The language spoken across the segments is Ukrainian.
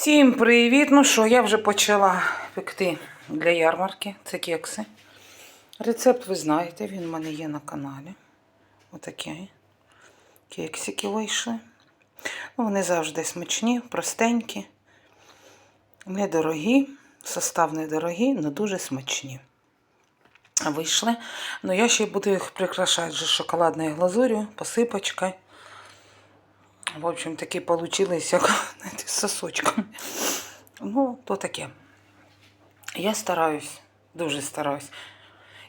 Всім привіт! Ну що, я вже почала пекти для ярмарки. Це кекси. Рецепт ви знаєте, він в мене є на каналі. Отакі кексики вийшли. Ну, вони завжди смачні, простенькі, недорогі, состав недорогий, але дуже смачні. Вийшли. Ну, я ще буду їх прикрашати шоколадною глазур'ю, посипочкою. В общем, такі получились, як знаєте, з сосочками. Ну, то таке. Я стараюсь, дуже стараюсь.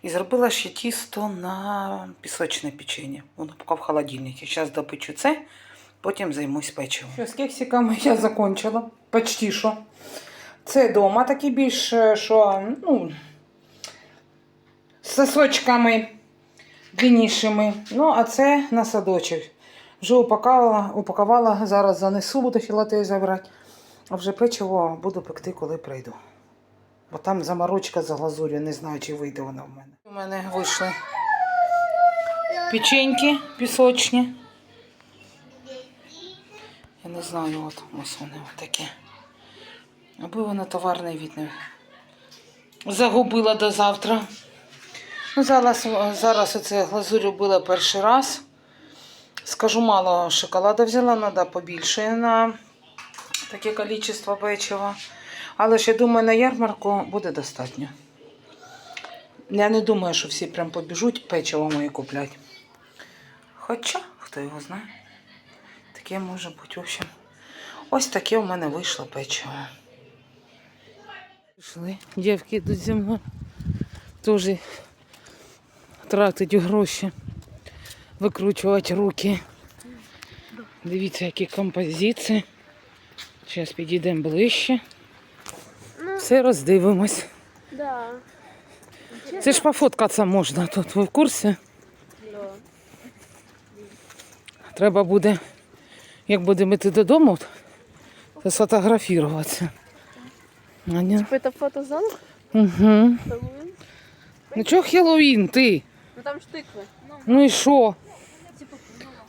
І зробила ще тісто на пісочне печення. Воно поки в холодильнику. Зараз допечу це, потім займусь печивом. Що, з кексиками я закончила. Почти що. Це вдома такі більш, е, що, ну, з сосочками длиннішими. Ну, а це на садочок. Вже упакувала, упакувала, зараз занесу, буду філатею забрати. А вже печиво буду пекти, коли прийду. Бо там заморочка за глазур'ю, не знаю, чи вийде вона в мене. У мене вийшли печеньки пісочні. Я не знаю, от ось вони такі. Аби вона товарний від не загубила до завтра. Ну, зараз, зараз оце глазурь робила перший раз. Скажу, мало шоколада взяла, треба побільше на таке кількість печива. Але я думаю, на ярмарку буде достатньо. Я не думаю, що всі прям побіжуть печиво моє куплять. Хоча, хто його знає. Таке може бути. В общем, ось таке у мене вийшло печиво. Пішли, дівки йдуть зі мною. Теж тратить гроші викручувати руки. Дивіться, які композиції. Зараз підійдемо ближче. Ну, Все роздивимось. да. Це ж пофоткатися можна тут. Ви в курсі? да. Треба буде, як будемо йти додому, то сфотографуватися. Аня. Это фотозал? Угу. Хэллоуин? Ну чого Хеллоуін ти? Ну там ж тыквы. Ну і що?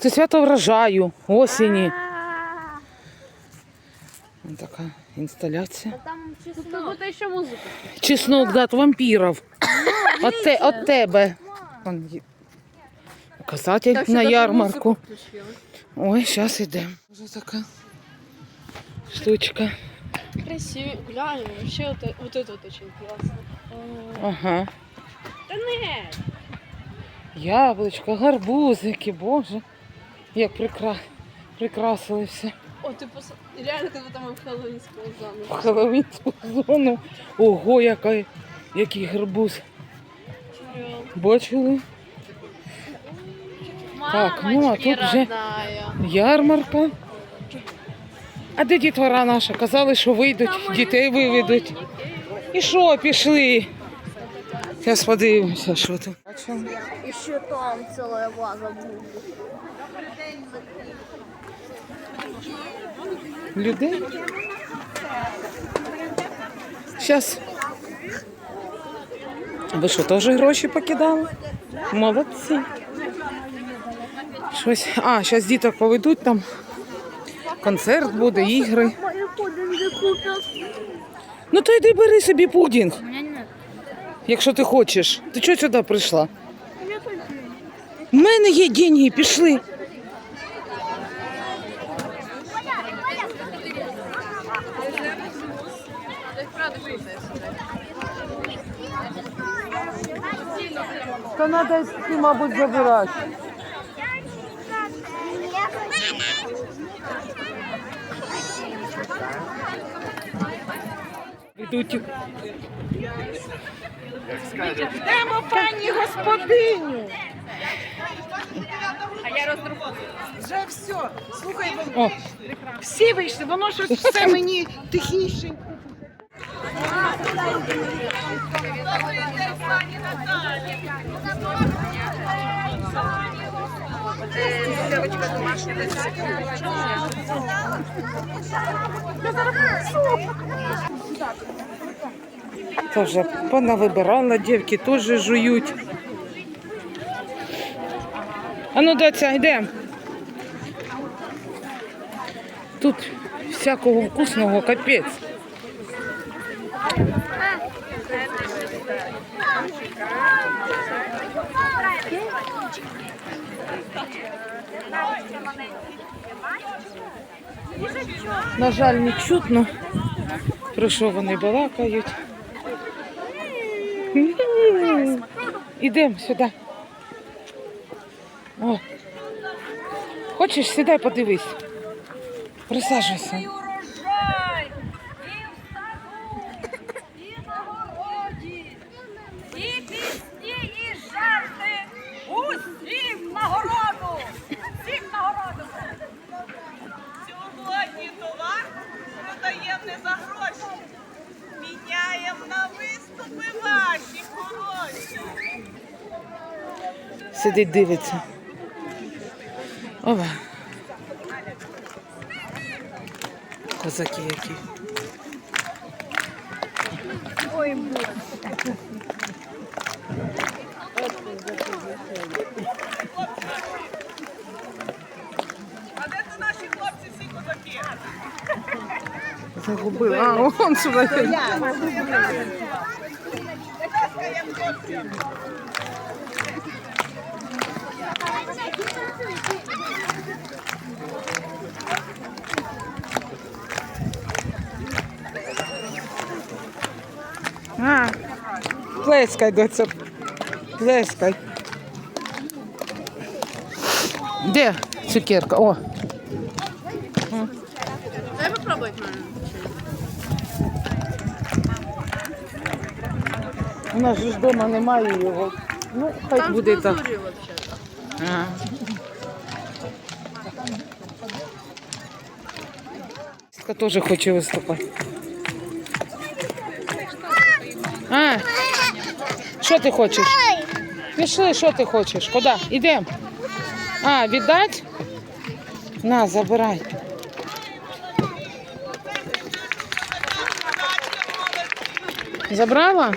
Це свято врожаю, осені. Ось така інсталяція. А там честно. Тут как будто еще музыка. Чеснок дат вампірів. От, те, от тебе. Он є- Указатель на ярмарку. Ой, зараз йдемо. Ось така штучка. Красиво. Глянь, вообще вот, э- вот это вот очень классно. Ага. Да не! Яблучко, гарбузики, боже. Як прикра... прикрасили все. О, ты пос... Реально, как будто мы в хэллоуинскую В зону. Хеллоуінську зону. Ого, яка, який гарбуз. Реал. Бачили? Так, ну, а тут вже- родная. Ярмарка. А де дітвора наша? Казали, що вийдуть, дітей виведуть. І що, пішли? Зараз подивимося, що там. Бачимо. Еще там целая ваза будет. Людей. Зараз. Ви що, теж гроші покидали? Молодці. Щось. А, зараз діток поведуть там. Концерт буде, ігри. Ну то йди бери собі пудінг, якщо ти хочеш. Ти чого сюди прийшла? У мене є деньги, пішли. Та треба йти, мабуть, забирати. Ведуть. Йдемо, пані господиню. Вже все. Слухай, О, всі вийшли, воно щось все мені тихіше. Тоже понавибирала, дівки теж жують. А ну, доця, йдемо. Тут всякого вкусного, капець. На жаль, не чутно, про що вони балакають. Ідемо сюди. О. Хочеш, сідай, подивись. Присаджуйся. І урожай, і в саду, і на городі, і пісні, і жарти, усім нагороду, всім нагороду. Сьогодні товар продаємо не за гроші. Міняємо на виступи ваші хороші. Сидить, дивиться. Ова. Козаки які. Козаки? Загубила. А, он сюди. Плескай, доця. Плескай. Де цукерка? О, Дай мама. у нас же ж вдома немає його. Ну, хай Там буде так. глазурью вообще-то. А. Ска теж хоче виступати. А, що ти хочеш? Пішли, що ти хочеш? Куди? Ідемо. А, віддать? На, забирай. Забрала?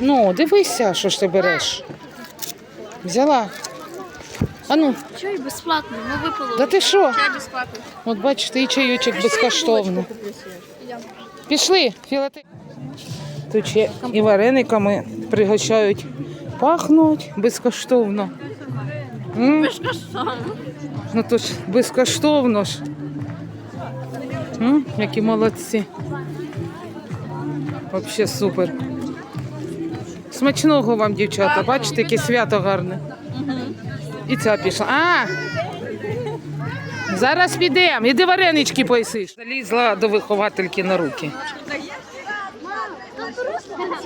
Ну, дивися, що ж ти береш. Взяла. А ну, Чай бесплатно, мы выпало. да ти що? Чай бесплатно. От бачите, і чайочок безкоштовно. Пішли, філате. Тут ще і варениками пригощають. Пахнуть безкоштовно. М? Безкоштовно. Ну то ж безкоштовно ж. М? Які молодці. Взагалі супер. Смачного вам, дівчата. Бачите, яке свято гарне. І ця пішла. А! Зараз підемо. Іди варенички поїсиш. Залізла до виховательки на руки.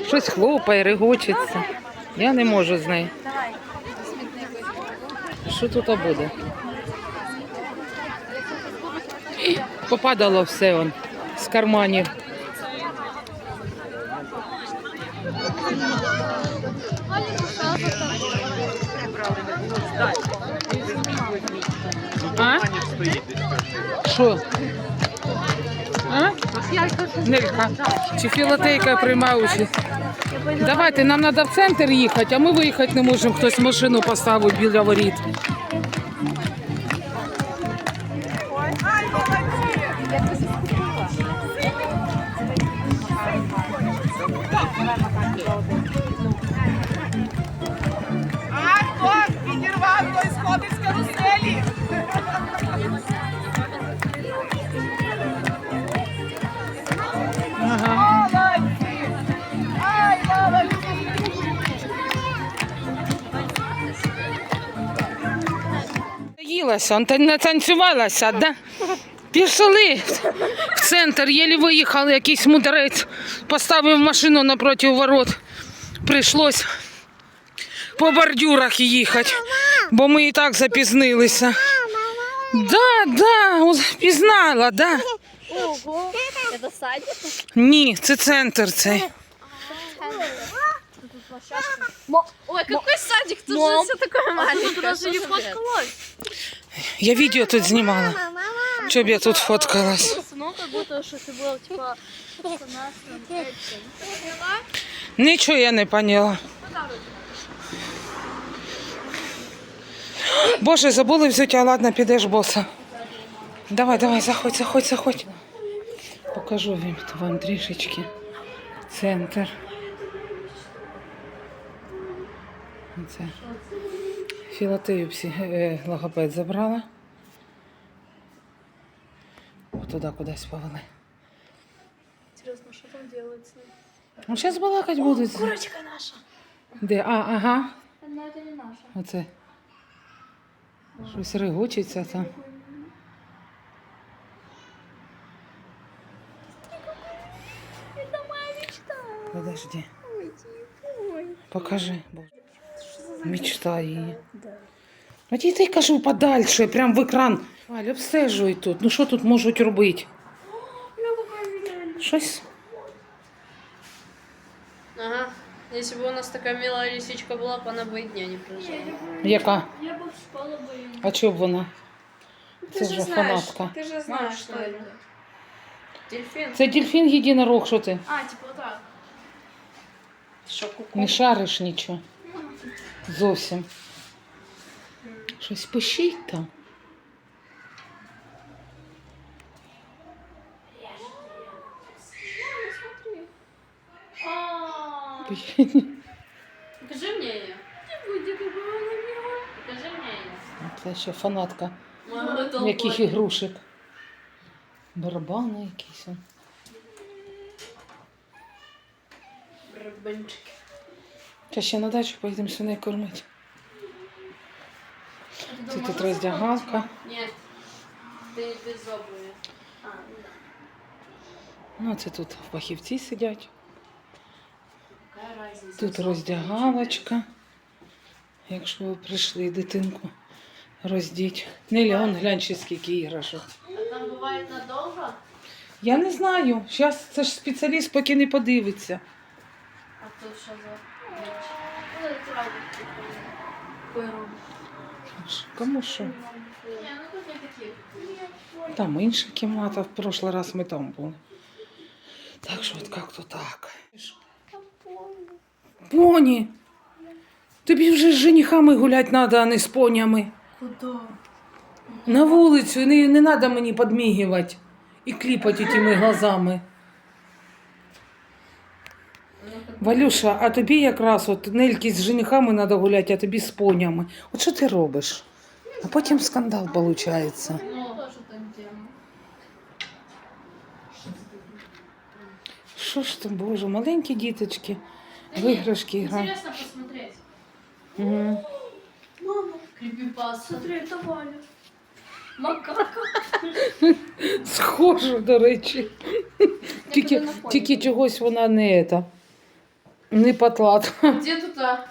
Щось хлопає, регочеться. Я не можу з нею. Що тут буде? Попадало все он з карманів. А? Що? Нелька. Чи філотейка приймає участь? Давайте, нам треба в центр їхати, а ми виїхати не можемо. Хтось машину поставив біля воріт. Он та- не танцювалася, да? Пішли в центр, єлі виїхали, якийсь мудрець поставив машину напроти ворот. Прийшлось по бордюрах їхати, бо ми і так запізнилися. Да, да, пізнала, да. Ого. Это садик? Ні, це центр цей. Ой, какой садик? Тут же все. Тут не фоткалась. Я відео тут знімала. Щоб я тут фоткалась. Ну, как будто, что ты была, типа, с нас там, этим. Нічого я не поняла. Боже, забули взяти, а ладно, підеш боса. Давай, давай, заходь, заходь, заходь. Покажу вам, вам трішечки центр. Це. Філатею псі, е, логопед забрала. От туди кудись повели. Интересно, что там делается? Ну, зараз балакать будуть. Курочка наша. Де? А, ага. Но это не наша. Оце. Щось регочеться там. Подожди. Покажи. Боже. Мечта її. А ті ти кажу подальше, прям в екран. Валь, обстежуй тут. Ну що тут можуть робити? Щось. Ага. Если бы у нас такая милая лисичка была, бы она бы и дня не прожила. Яка? Я бы спала бы. А чого б вона? Це вже фанатка. Ты же знаешь, что это. Дельфин. Це дельфін єдинорог, що ти? А, типа вот так. Что, куку? Не шариш нічого. Зовсім. Щось пишіть там. Покажи мне ее. Покажи мне ее. Це ще фанатка. Яких ігрушек. Барабани якісь. Барабанчики. Зараз ще на дачу поїдемо свиней кормити. Це тут роздягалка. Нет. Ты без обуви. А, ну. Ну, це тут фахівці сидять. Тут роздягалочка. Якщо ви прийшли дитинку роздіть. Неля, он глянь, ще скільки іграшок. А там бывает надолго? Я не знаю. Зараз це ж спеціаліст поки не подивиться. А тут что за Кому що? Там інша кімната, в прошлый раз ми там були. Так що от як-то так. Поні! Тобі вже з женихами гулять треба, а не з понями. Куда? На вулицю, не, не треба мені підмігувати і кліпати тими глазами. Валюша, а тобі якраз от Нельки з женихами треба гуляти, а тобі з понями. От що ти робиш? А потім скандал виходить. Ну. Що ж там, боже, маленькі діточки, в іграшки грають. Интересно посмотреть. Угу. Мама. Крипипас. Смотри, это Валя. Макака. Схоже, до речі. Тільки, тільки чогось вона не ета. Не потлат. Где тут а,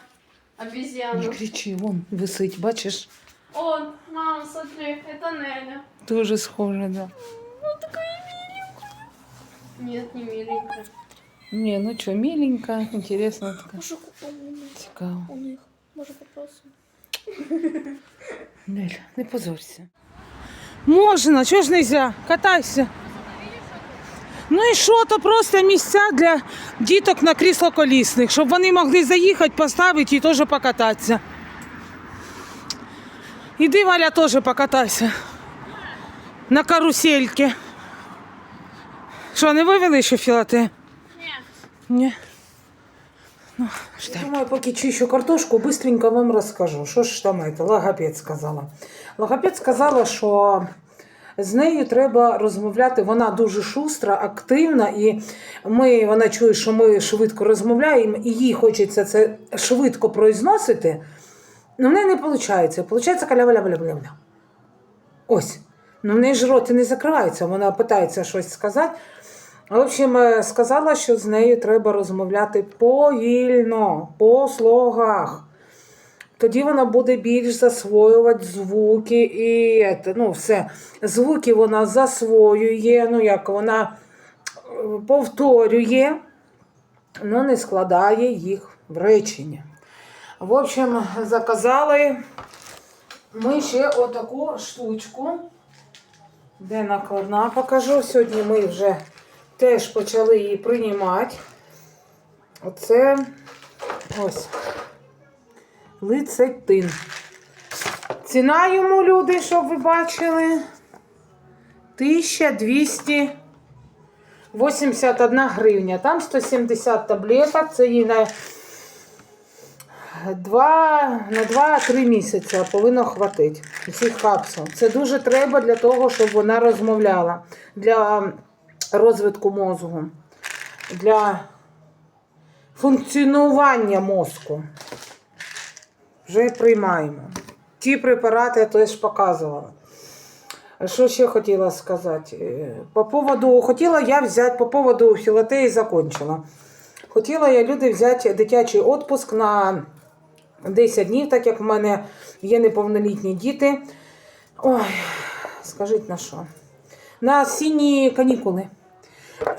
Не обезьяна? кричи, вон висить, бачиш? Он, мама, смотри, это Неля. Дуже схоже, да. Нет, не миленькая. Ні, ну що, миленька, інтересна така. Цікаво. У них, может, вопросы? Нель, не позорься. Можна, чого ж не можна? Катайся. Ну і що, то просто місця для діток на крісло колісних, щоб вони могли заїхати, поставити і теж покататися. Іди, Валя, теж покатайся. На карусельки. Що, не вивели ще філате? Нет. Ні. Ну, Думаю, поки чищу картошку, быстренько вам розкажу. Що ж там это, логопед сказала? Логопед сказала, що з нею треба розмовляти. Вона дуже шустра, активна, і ми, вона чує, що ми швидко розмовляємо, і їй хочеться це швидко произносити. Ну, в неї не виходить. Виходить каля-валя-валя-валя. Ось. Ну, в неї ж рот і не закривається, вона питається щось сказати. В общем, е, сказала, що з нею треба розмовляти повільно, по слогах. Тоді вона буде більш засвоювати звуки і ну, все. Звуки вона засвоює, ну як вона е, повторює, але не складає їх в речення. В общем, заказали ми ще отаку штучку. Де накладна покажу. Сьогодні ми вже теж почали її приймати. Оце ось лицетин. Ціна йому, люди, щоб ви бачили. 1281 гривня. Там 170 таблеток, це їй на 2, на 2-3 місяці повинно хватити цих капсул. Це дуже треба для того, щоб вона розмовляла, для розвитку мозку, для функціонування мозку. Вже приймаємо. Ті препарати я теж показувала. Що ще хотіла сказати? Е, По поводу, хотіла я взяти по поводу філатеї закончила. Хотіла я люди взяти дитячий відпуск на 10 днів, так як в мене є неповнолітні діти. Ой, скажіть на що? На осінні канікули.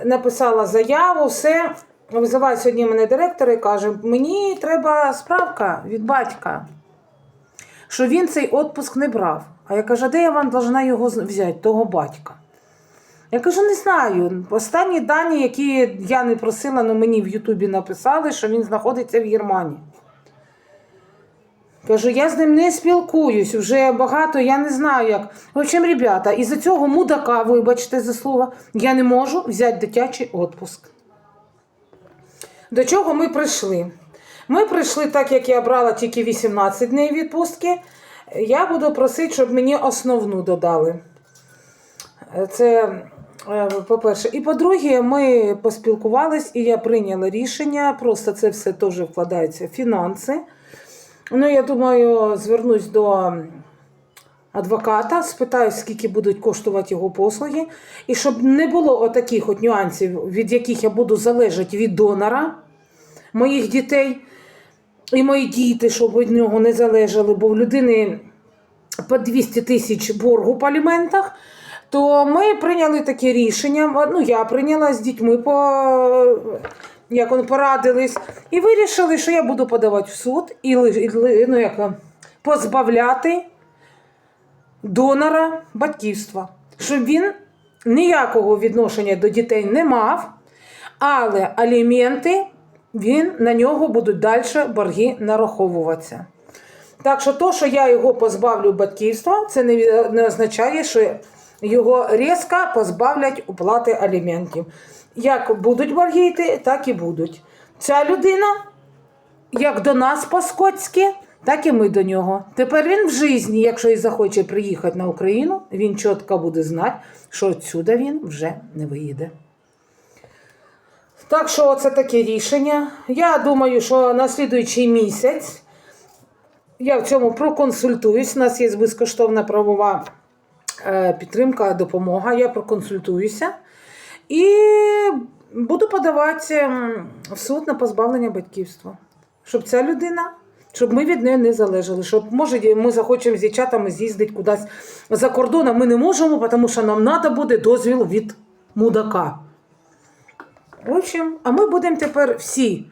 Написала заяву, все. Визиває сьогодні мене директор і каже: мені треба справка від батька, що він цей відпуск не брав. А я кажу, де я вам должна його взяти, того батька? Я кажу, не знаю. Останні дані, які я не просила, але мені в Ютубі написали, що він знаходиться в Германії. Кажу, я з ним не спілкуюсь вже багато, я не знаю як. В общем, ребята, із-за цього мудака, вибачте за слово, я не можу взяти дитячий відпуск. До чого ми прийшли? Ми прийшли, так як я брала тільки 18 днів відпустки. Я буду просити, щоб мені основну додали. Це е, по-перше. І по-друге, ми поспілкувались, і я прийняла рішення. Просто це все теж вкладається в фінанси. Ну, я думаю, звернусь до адвоката, спитаю, скільки будуть коштувати його послуги. І щоб не було отаких от нюансів, від яких я буду залежати від донора моїх дітей. І мої діти, щоб від нього не залежали, бо в людини по 200 тисяч боргу по аліментах, то ми прийняли таке рішення. Ну, я прийняла з дітьми по як вони порадились, і вирішили, що я буду подавати в суд і ну, як, позбавляти донора батьківства, щоб він ніякого відношення до дітей не мав, але аліменти він на нього будуть далі борги нараховуватися. Так що то, що я його позбавлю батьківства, це не, не означає, що його різко позбавлять оплати аліментів. Як будуть борги йти, так і будуть. Ця людина, як до нас по-скотськи, так і ми до нього. Тепер він в житті, якщо і захоче приїхати на Україну, він чітко буде знати, що відсюди він вже не виїде. Так що це таке рішення. Я думаю, що на слідуючий місяць я в цьому проконсультуюсь. У нас є безкоштовна правова е, підтримка, допомога. Я проконсультуюся і буду подавати в суд на позбавлення батьківства. Щоб ця людина, щоб ми від неї не залежали. Щоб, може, ми захочемо з дівчатами з'їздити кудись за кордон, а ми не можемо, тому що нам треба буде дозвіл від мудака. В общем, а ми будемо тепер всі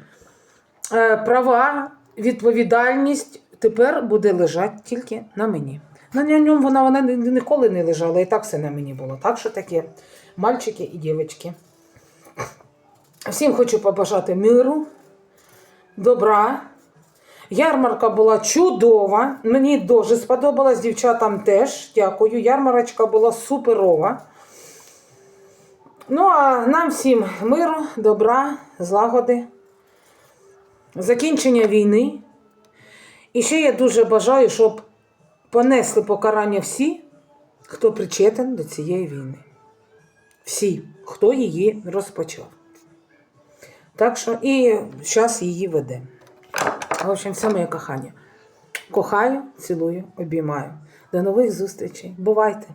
е, права, відповідальність тепер буде лежати тільки на мені. На ньому вона, вона ніколи не лежала, і так все на мені було. Так що таке, мальчики і дівчатки. Всім хочу побажати миру, добра. Ярмарка була чудова. Мені дуже сподобалась, дівчатам теж. Дякую. Ярмарочка була суперова. Ну, а нам всім миру, добра, злагоди, закінчення війни. І ще я дуже бажаю, щоб понесли покарання всі, хто причетен до цієї війни. Всі, хто її розпочав. Так що і зараз її веде. В общем, все моє кохання. Кохаю, цілую, обіймаю. До нових зустрічей. Бувайте!